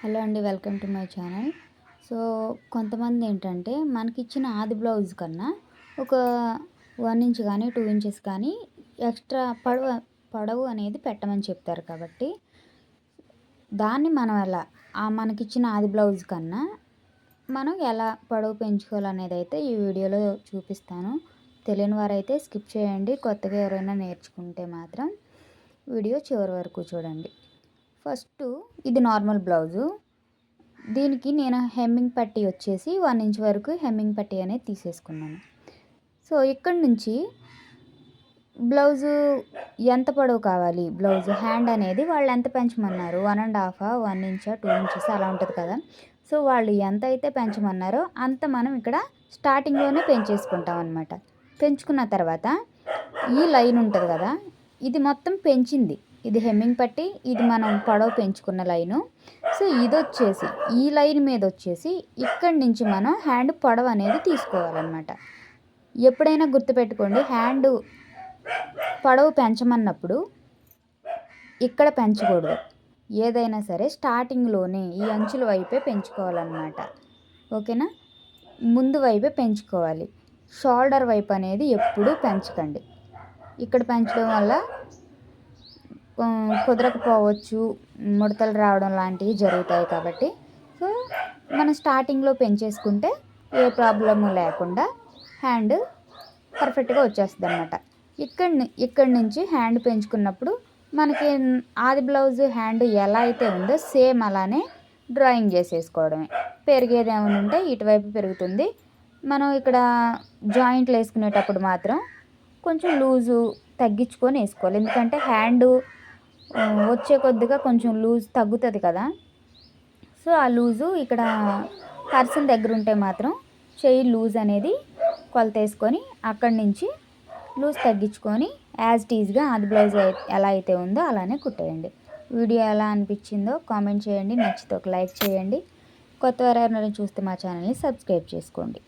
Hello అండి welcome to my channel. So కొంతమంది ఏంటంటే మనకి ఇచ్చిన ఆది బ్లౌజ్ కన్నా ఒక వన్ ఇంచ్ కానీ టూ ఇంచెస్ కానీ ఎక్స్ట్రా పొడవు పొడవు అనేది పెట్టమని చెప్తారు కాబట్టి దాన్ని మనం ఎలా ఆ మనకిచ్చిన ఆది బ్లౌజ్ కన్నా మనం ఎలా పొడవు పెంచుకోవాలనేది అయితే ఈ వీడియోలో చూపిస్తాను. తెలియని వారైతే స్కిప్ చేయండి కొత్తగా ఎవరైనా నేర్చుకుంటే మాత్రం వీడియో చివరి వరకు చూడండి. ఫస్ట్ ఇది నార్మల్ బ్లౌజు. దీనికి నేను హెమ్మింగ్ పట్టి వచ్చేసి వన్ ఇంచ్ వరకు హెమ్మింగ్ పట్టి అనేది తీసేసుకున్నాను. సో ఇక్కడి నుంచి బ్లౌజు ఎంత పొడవు కావాలి? బ్లౌజ్ హ్యాండ్ అనేది వాళ్ళు ఎంత పెంచమన్నారు? వన్ అండ్ హాఫ్ వన్ ఇంచా టూ ఇంచెస్ అలా ఉంటుంది కదా. సో వాళ్ళు ఎంత అయితే పెంచమన్నారో అంత మనం ఇక్కడ స్టార్టింగ్లోనే పెంచేసుకుంటాం అనమాట పెంచుకున్న తర్వాత ఈ లైన్ ఉంటుంది కదా ఇది మొత్తం పెంచింది. ఇది హెమ్మింగ్ పట్టి ఇది మనం పొడవు పెంచుకున్న లైను. సో ఇది వచ్చేసి ఈ లైన్ మీద వచ్చేసి ఇక్కడి నుంచి మనం హ్యాండ్ పొడవు అనేది తీసుకోవాలన్నమాట. ఎప్పుడైనా గుర్తుపెట్టుకోండి హ్యాండ్ పొడవు పెంచమన్నప్పుడు ఇక్కడ పెంచకూడదు. ఏదైనా సరే స్టార్టింగ్లోనే ఈ అంచుల వైపే పెంచుకోవాలన్నమాట. ఓకేనా? ముందు వైపే పెంచుకోవాలి. షోల్డర్ వైపు అనేది ఎప్పుడూ పెంచకండి. ఇక్కడ పెంచడం వల్ల కుదరకపోవచ్చు. ముడతలు రావడం లాంటివి జరుగుతాయి కాబట్టి. సో మనం స్టార్టింగ్లో పెంచేసుకుంటే ఏ ప్రాబ్లము లేకుండా హ్యాండ్ పర్ఫెక్ట్గా వచ్చేస్తుంది అనమాట ఇక్కడ ఇక్కడి నుంచి హ్యాండ్ పెంచుకున్నప్పుడు మనకి ఆది బ్లౌజ్ హ్యాండ్ ఎలా అయితే ఉందో సేమ్ అలానే డ్రాయింగ్ చేసేసుకోవడమే. పెరిగేది ఏమైనా ఉంటే ఇటువైపు పెరుగుతుంది. మనం ఇక్కడ జాయింట్లు వేసుకునేటప్పుడు మాత్రం కొంచెం లూజు తగ్గించుకొని వేసుకోవాలి. ఎందుకంటే హ్యాండ్ వచ్చే కొద్దిగా కొంచెం లూజ్ తగ్గుతుంది కదా. సో ఆ లూజు ఇక్కడ పర్సన్ దగ్గర ఉంటే మాత్రం చెయ్యి లూజ్ అనేది కొలత వేసుకొని అక్కడి నుంచి లూజ్ తగ్గించుకొని యాజ్ టీజ్గా అది బ్లౌజ్ ఎలా అయితే ఉందో అలానే కుట్టేయండి. వీడియో ఎలా అనిపించిందో కామెంట్ చేయండి. నచ్చితే ఒక లైక్ చేయండి. కొత్త వారు చూస్తే మా ఛానల్ని సబ్స్క్రైబ్ చేసుకోండి.